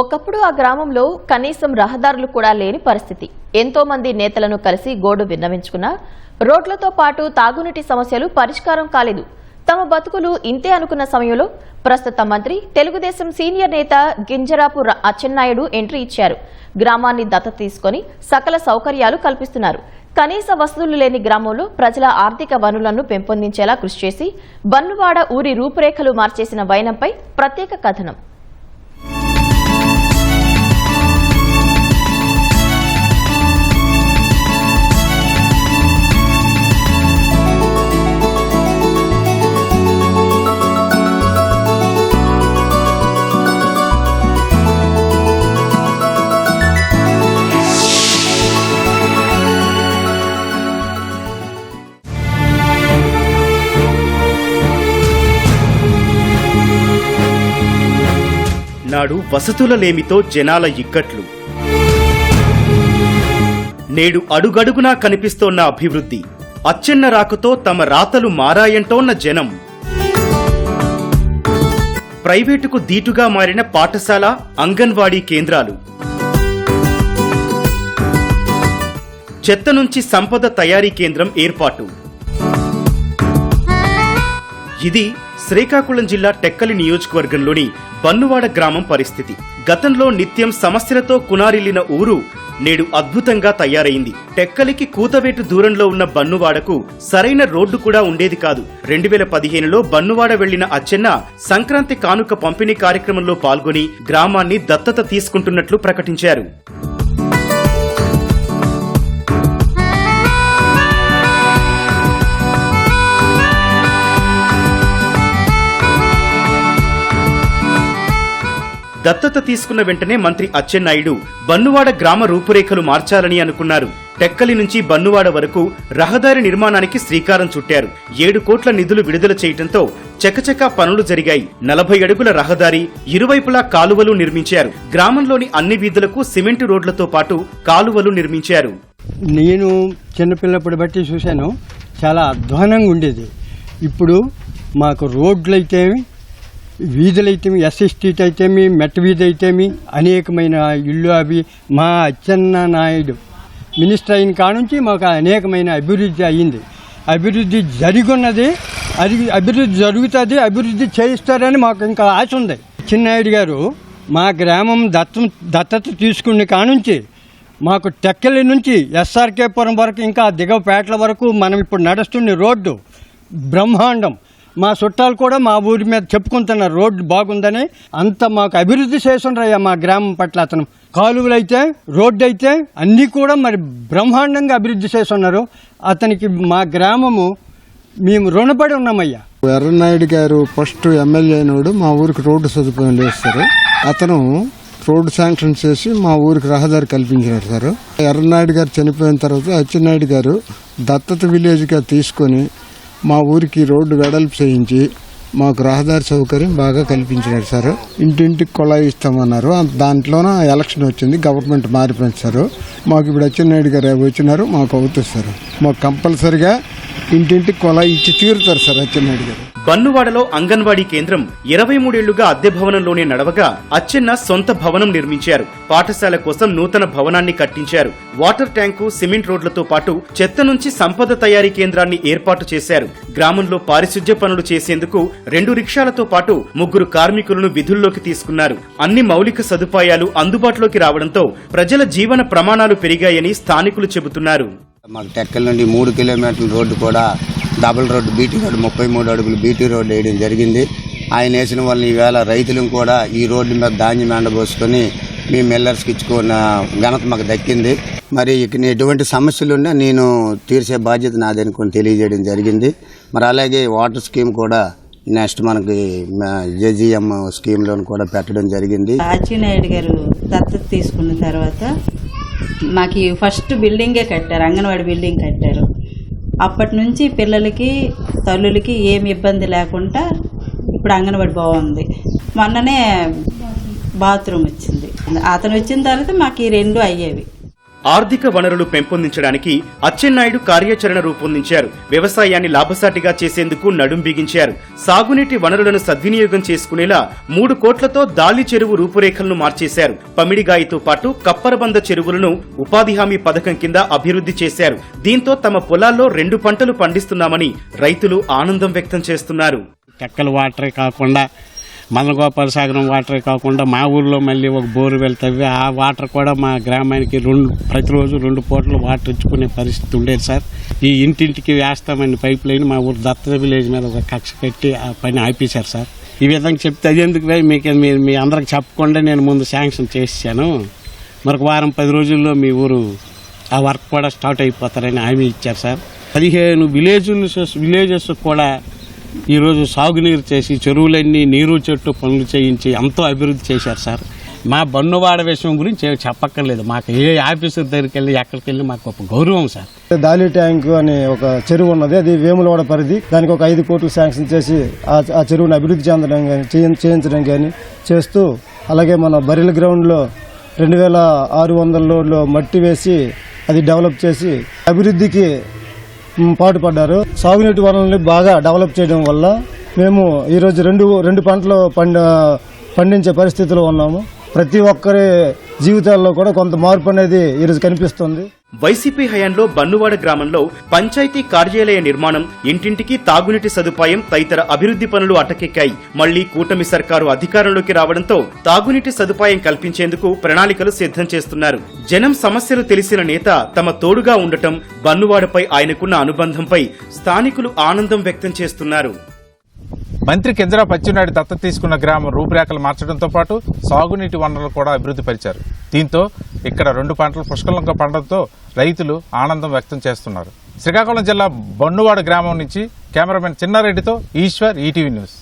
ఒకప్పుడు ఆ గ్రామంలో కనీసం రహదారులు కూడా లేని పరిస్థితి. ఎంతో మంది నేతలను కలిసి గోడు విన్నవించుకున్నా రోడ్లతో పాటు తాగునీటి సమస్యలు పరిష్కారం కాలేదు. తమ బతుకులు ఇంతే అనుకున్న సమయంలో ప్రస్తుత మంత్రి తెలుగుదేశం సీనియర్ నేత గింజరాపు అచ్చెన్నాయుడు ఎంట్రీ ఇచ్చారు. గ్రామాన్ని దత్త తీసుకొని సకల సౌకర్యాలు కల్పిస్తున్నారు. కనీస వసతులు లేని గ్రామంలో ప్రజల ఆర్థిక వనరులను పెంపొందించేలా కృషి చేసి బన్నువాడ ఊరి రూపురేఖలు మార్చేసిన వైనంపై ప్రత్యేక కథనం. ఆనాడు వసతుల లేమితో జనాల ఇక్కట్లు. నేడు అడుగడుగునా కనిపిస్తోన్న అభివృద్ధి. అచ్చెన్న రాకతో తమ రాతలు మారాయంటోన్న జనం. ప్రైవేటుకు దీటుగా మారిన పాఠశాల అంగన్వాడీ కేంద్రాలు. చెత్త నుంచి సంపద తయారీ కేంద్రం ఏర్పాటు. ఇది శ్రీకాకుళం జిల్లా టెక్కలి నియోజకవర్గంలోని బన్నువాడ గ్రామం పరిస్థితి. గతంలో నిత్యం సమస్యలతో కునారిల్లిన ఊరు నేడు అద్భుతంగా తయారైంది. టెక్కలికి కూతవేటు దూరంలో ఉన్న బన్నువాడకు సరైన రోడ్డు కూడా ఉండేది కాదు. రెండు వేల పదిహేనులో బన్నువాడ వెళ్ళిన అచ్చెన్న సంక్రాంతి కానుక పంపిణీ కార్యక్రమంలో పాల్గొని గ్రామాన్ని దత్తత తీసుకుంటున్నట్లు ప్రకటించారు. దత్తత తీసుకున్న వెంటనే మంత్రి అచ్చెన్నాయుడు బన్నువాడ గ్రామ రూపురేఖలు మార్చాలని అనుకున్నారు. టెక్కలి నుంచి బన్నువాడ వరకు రహదారి నిర్మాణానికి శ్రీకారం చుట్టారు. ఏడు కోట్ల నిధులు విడుదల చేయడంతో చకచకా పనులు జరిగాయి. నలభై అడుగుల రహదారి ఇరువైపులా కాలువలు నిర్మించారు. గ్రామంలోని అన్ని వీధులకు సిమెంటు రోడ్లతో పాటు కాలువలు నిర్మించారు. నేను చిన్నపిల్లప్పుడు బట్టి చూశాను. చాలా అధ్వానంగా ఉండేది. ఇప్పుడు మాకు రోడ్లు వీధులైతేమి వీధులు అయితేమి ఎస్సీ స్ట్రీట్ అయితేమి మెట్ట వీధి అయితేమి అనేకమైన ఇల్లు అవి మా అచ్చెన్న నాయుడు. మినిస్టర్ అయిన కానుంచి మాకు అనేకమైన అభివృద్ధి అయ్యింది అభివృద్ధి జరిగున్నది అది అభివృద్ధి జరుగుతుంది అభివృద్ధి చేయిస్తారని మాకు ఇంకా ఆశ ఉంది. చిన్నాయుడు గారు మా గ్రామం దత్తం దత్తత తీసుకున్న కానుంచి మాకు టెక్కలి నుంచి ఎస్ఆర్కేపురం వరకు ఇంకా దిగవపేటల వరకు మనం ఇప్పుడు నడుస్తున్న రోడ్డు బ్రహ్మాండం. మా చుట్టాలు కూడా మా ఊరి మీద చెప్పుకుంటున్నారు రోడ్డు బాగుందని అంత మాకు అభివృద్ధి చేస్తుండ్రయ్యా మా గ్రామం పట్ల అతను. కాలువలు అయితే రోడ్డు అయితే అన్నీ కూడా మరి బ్రహ్మాండంగా అభివృద్ధి చేస్తున్నారు. అతనికి మా గ్రామము మేము రుణపడి ఉన్నామయ్యా. ఎర్రనాయుడు గారు ఫస్ట్ ఎమ్మెల్యే అయినోడు మా ఊరికి రోడ్డు సదుపాయం చేస్తారు అతను రోడ్డు శాంక్షన్ చేసి మా ఊరికి రహదారి కల్పించినారు సార్. ఎర్రనాయుడు గారు చనిపోయిన తర్వాత అచ్చెన్నాయుడు గారు దత్తత విలేజ్గా తీసుకొని మా ఊరికి రోడ్డు వెడల్పు చేయించి మాకు రహదారి సౌకర్యం బాగా కల్పించినారు సార్. ఇంటింటికి కుళాయి ఇస్తామన్నారు. దాంట్లోన ఎలక్షన్ వచ్చింది గవర్నమెంట్ మారిపోయింది సార్. మాకు ఇప్పుడు అచ్చెన్నాయుడు గారు వచ్చినారు మాకు అవుతుంది సార్. మాకు కంపల్సరిగా ఇంటింటికి కుళాయి ఇచ్చి తీరుతారు సార్ అచ్చెన్నాయుడు గారు. బన్నువాడలో అంగన్వాడీ కేంద్రం ఇరవై మూడేళ్ళుగా అద్దె భవనంలోనే నడవగా అచ్చెన్న సొంత భవనం నిర్మించారు. పాఠశాల కోసం నూతన భవనాన్ని కట్టించారు. వాటర్ ట్యాంకు సిమెంట్ రోడ్లతో పాటు చెత్త నుంచి సంపద తయారీ కేంద్రాన్ని ఏర్పాటు చేశారు. గ్రామంలో పారిశుధ్య పనులు చేసేందుకు రెండు రిక్షాలతో పాటు ముగ్గురు కార్మికులను విధుల్లోకి తీసుకున్నారు. అన్ని మౌలిక సదుపాయాలు అందుబాటులోకి రావడంతో ప్రజల జీవన ప్రమాణాలు పెరిగాయని స్థానికులు చెబుతున్నారు. మాకు టెక్కల నుండి మూడు కిలోమీటర్ల రోడ్డు కూడా డబుల్ రోడ్డు బీటీ రోడ్డు ముప్పై మూడు అడుగులు బీటీ రోడ్డు వేయడం జరిగింది. ఆయన వేసిన వల్ల ఈవేళ రైతులను కూడా ఈ రోడ్డు మీద ధాన్యం ఎండబోసుకొని మీ మిల్లర్స్కి ఇచ్చుకున్న ఘనత మాకు దక్కింది. మరి ఇక ఎటువంటి సమస్యలున్నా నేను తీర్చే బాధ్యత నాదనుకొని తెలియజేయడం జరిగింది. మరి అలాగే వాటర్ స్కీమ్ కూడా నెక్స్ట్ మనకి జేజీఎం స్కీమ్లో కూడా పెట్టడం జరిగింది. ఆచినాయుడు గారు దత్తత తీసుకున్న తర్వాత మాకు ఫస్ట్ బిల్డింగే కట్టారు అంగన్వాడి బిల్డింగ్ కట్టారు. అప్పటి నుంచి పిల్లలకి తల్లులకి ఏమి ఇబ్బంది లేకుండా ఇప్పుడు అంగన్వాడి బాగుంది. మొన్ననే బాత్రూమ్ వచ్చింది. అతను వచ్చిన తర్వాత మాకు ఈ రెండు అయ్యేవి. ఆర్థిక వనరులు పెంపొందించడానికి అచ్చెన్నాయుడు కార్యాచరణ రూపొందించారు. వ్యవసాయాన్ని లాభసాటిగా చేసేందుకు నడుం బిగించారు. సాగునీటి వనరులను సద్వినియోగం చేసుకునేలా మూడు కోట్లతో దాలి చెరువు రూపురేఖలను మార్చేశారు. పమిడిగాయితో పాటు కప్పరబంద చెరువులను ఉపాధి హామీ పథకం కింద అభివృద్ధి చేశారు. దీంతో తమ పొలాల్లో రెండు పంటలు పండిస్తున్నామని రైతులు ఆనందం వ్యక్తం చేస్తున్నారు. టెక్కల వాటరే కాకుండా మందగోపాల సాగరం వాటరే కాకుండా మా ఊర్లో మళ్ళీ ఒక బోరు వెళ్తావి. ఆ వాటర్ కూడా మా గ్రామానికి రెండు ప్రతిరోజు రెండు పూటలు వాటర్ ఇచ్చుకునే పరిస్థితి ఉండేది సార్. ఈ ఇంటింటికి వేస్తామని పైప్ లైన్ మా ఊరు దత్త విలేజ్ మీద ఒక కక్ష కట్టి ఆ పని ఆపేశారు సార్. ఈ విధంగా చెప్తే అది ఎందుకు మీకు మీరు మీ అందరికి చెప్పకుండా నేను ముందు శాంక్షన్ చేసాను మరొక వారం పది రోజుల్లో మీ ఊరు ఆ వర్క్ కూడా స్టార్ట్ అయిపోతారని హామీ ఇచ్చారు సార్. పదిహేను విలేజ్ విలేజెస్ కూడా ఈరోజు సాగునీరు చేసి చెరువులన్నీ నీరు చెట్టు పనులు చేయించి ఎంతో అభివృద్ధి చేశారు సార్. మా బన్నువాడ విషయం గురించి చెప్పక్కర్లేదు. మాకు ఏ ఆఫీసర్ దగ్గరికి వెళ్ళి ఎక్కడికి వెళ్ళి మాకు ఒక గౌరవం సార్. దాలి ట్యాంక్ అనే ఒక చెరువు ఉన్నది. అది వేములవాడ పరిధి. దానికి ఒక ఐదు కోట్లు శాంక్షన్ చేసి ఆ చెరువును చెరువుని అభివృద్ధి చెందడం కానీ చేయించడం కానీ చేస్తూ అలాగే మన బరిల గ్రౌండ్లో రెండు వేల ఆరు వందల మట్టి వేసి అది డెవలప్ చేసి అభివృద్ధికి పాటుపడ్డారు. సాగునీటి వనరుల్ని బాగా డెవలప్ చేయడం వల్ల మేము ఈరోజు రెండు రెండు పంటలు పండ పండించే పరిస్థితిలో ఉన్నాము. ప్రతి ఒక్కరి జీవితాల్లో కూడా కొంత మార్పు అనేది ఈరోజు కనిపిస్తుంది. వైసీపీ హయాంలో బన్నువాడ గ్రామంలో పంచాయతీ కార్యాలయ నిర్మాణం ఇంటింటికి తాగునీటి సదుపాయం తదితర అభివృద్ధి పనులు అటకెక్కాయి. మళ్ళీ కూటమి సర్కారు అధికారంలోకి రావడంతో తాగునీటి సదుపాయం కల్పించేందుకు ప్రణాళికలు సిద్ధం చేస్తున్నారు. జనం సమస్యలు తెలిసిన నేత తమ తోడుగా ఉండటం బన్నువాడపై ఆయనకున్న అనుబంధంపై స్థానికులు ఆనందం వ్యక్తం చేస్తున్నారు. మంత్రి కింజరా పచ్చినాడు దత్తత తీసుకున్న గ్రామం రూపురేఖలు మార్చడంతో పాటు సాగునీటి వనరులు కూడా అభివృద్ధి పరిచారు. దీంతో ఇక్కడ రెండు పంటలు పుష్కలంగా పండడంతో రైతులు ఆనందం వ్యక్తం చేస్తున్నారు. శ్రీకాకుళం జిల్లా బొన్నువాడ గ్రామం నుంచి కెమెరామెన్ చిన్నారెడ్డితో ఈశ్వర్ ఈటీవీ న్యూస్.